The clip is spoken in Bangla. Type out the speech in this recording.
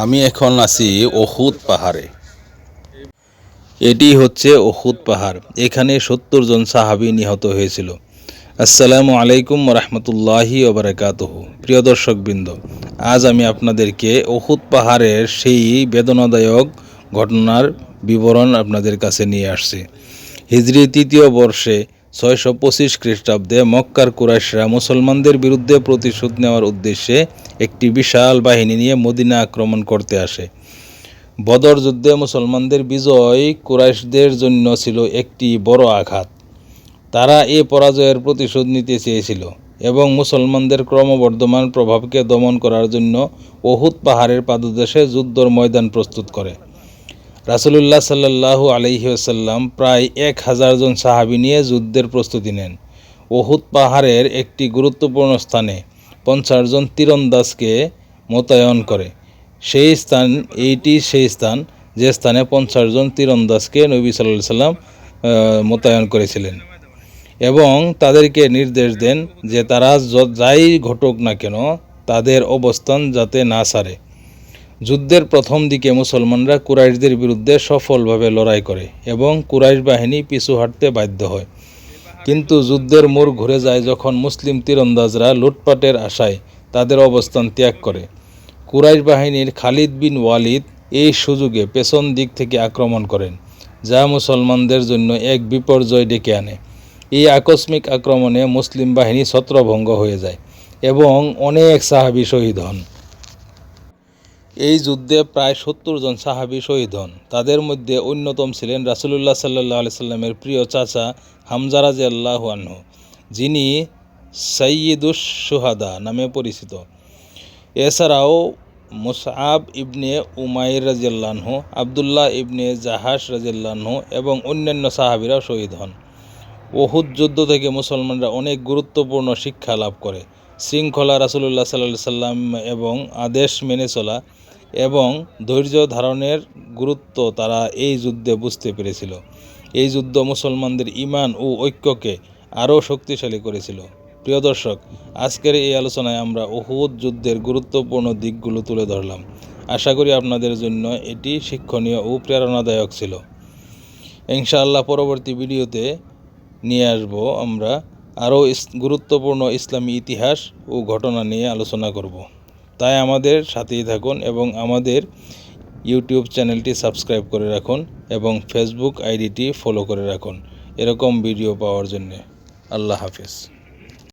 আমি এখন আছি ওহুদ পাহাড়ে। এটি হচ্ছে ওহুদ পাহাড়। এখানে সত্তর জন সাহাবি নিহত হয়েছিল। আসসালামু আলাইকুম রহমতুল্লাহি ওবরাকাতহ প্রিয় দর্শকবৃন্দ, আজ আমি আপনাদেরকে ওহুদ পাহাড়ের সেই বেদনাদায়ক ঘটনার বিবরণ আপনাদের কাছে নিয়ে আসছি। হিজরি তৃতীয় বর্ষে ছয়শো পঁচিশ খ্রিস্টাব্দে মক্কার কুরাইশরা মুসলমানদের বিরুদ্ধে প্রতিশোধ নেওয়ার উদ্দেশ্যে একটি বিশাল বাহিনী নিয়ে মদিনা আক্রমণ করতে আসে। বদর যুদ্ধে মুসলমানদের বিজয় কুরাইশদের জন্য ছিল একটি বড় আঘাত। তারা এ পরাজয়ের প্রতিশোধ নিতে চেয়েছিল এবং মুসলমানদের ক্রমবর্ধমান প্রভাবকে দমন করার জন্য ওহুদ পাহাড়ের পাদদেশে যুদ্ধর ময়দান প্রস্তুত করে। রাসুলুল্লাহ সাল্লাহু আলহিহাসাল্লাম প্রায় এক হাজার জন সাহাবি নিয়ে যুদ্ধের প্রস্তুতি নেন। ওহুদ পাহাড়ের একটি গুরুত্বপূর্ণ স্থানে পঞ্চাশ জন তীরন্দাজকে মোতায়েন করে। সেই স্থান, এইটি সেই স্থান যে স্থানে পঞ্চাশ জন তীরন্দাজকে নবী সাল্লাহ সাল্লাম মোতায়েন করেছিলেন এবং তাদেরকে নির্দেশ দেন যে তারা যাই ঘটুক না কেন তাদের অবস্থান যাতে না সারে। যুদ্ধের প্রথম দিকে মুসলমানরা কুরাইশদের বিরুদ্ধে সফলভাবে লড়াই করে এবং কুরাইশ বাহিনী পিছু হাঁটতে বাধ্য হয়। কিন্তু যুদ্ধের মোড় ঘুরে যায় যখন মুসলিম তীরন্দাজরা লুটপাটের আশায় তাদের অবস্থান ত্যাগ করে। কুরাইশ বাহিনীর খালিদ বিন ওয়ালিদ এই সুযোগে পেছন দিক থেকে আক্রমণ করেন, যা মুসলমানদের জন্য এক বিপর্যয় ডেকে আনে। এই আকস্মিক আক্রমণে মুসলিম বাহিনী ছত্রভঙ্গ হয়ে যায় এবং অনেক সাহাবি শহীদ হন। এই যুদ্ধে প্রায় সত্তর জন সাহাবি শহীদ হন। তাদের মধ্যে অন্যতম ছিলেন রাসুলুল্লাহ সাল্লাহ আলি সাল্লামের প্রিয় চাচা হামজারাজ আল্লাহ আনহু, যিনি সৈয়দুস সুহাদা নামে পরিচিত। এছাড়াও মুসআব ইবনে উমাইর রাজিয়াল্লাহ আবদুল্লাহ ইবনে জাহাস রাজিয়াল্লাহ এবং অন্যান্য সাহাবিরাও শহীদ হন। ওহুদ যুদ্ধ থেকে মুসলমানরা অনেক গুরুত্বপূর্ণ শিক্ষা লাভ করে। শৃঙ্খলা রাসুলুল্লাহ সাল্লাহ সাল্লাম এবং আদেশ মেনে চলা এবং ধৈর্য ধারণের গুরুত্ব তারা এই যুদ্ধে বুঝতে পেরেছিল। এই যুদ্ধ মুসলমানদের ইমান ও ঐক্যকে আরও শক্তিশালী করেছিল। প্রিয় দর্শক, আজকের এই আলোচনায় আমরা ওহুদ যুদ্ধের গুরুত্বপূর্ণ দিকগুলো তুলে ধরলাম। আশা করি আপনাদের জন্য এটি শিক্ষণীয় ও প্রেরণাদায়ক ছিল। ইনশাআল্লাহ পরবর্তী ভিডিওতে নিয়ে আসব আমরা আরও গুরুত্বপূর্ণ ইসলামী ইতিহাস ও ঘটনা নিয়ে আলোচনা করব। তাই আমাদের সাথেই থাকুন এবং আমাদের ইউটিউব চ্যানেলটি সাবস্ক্রাইব করে রাখুন এবং ফেসবুক আইডিটি ফলো করে রাখুন। এরকম ভিডিও পাওয়ার জন্যে আল্লাহ হাফিজ।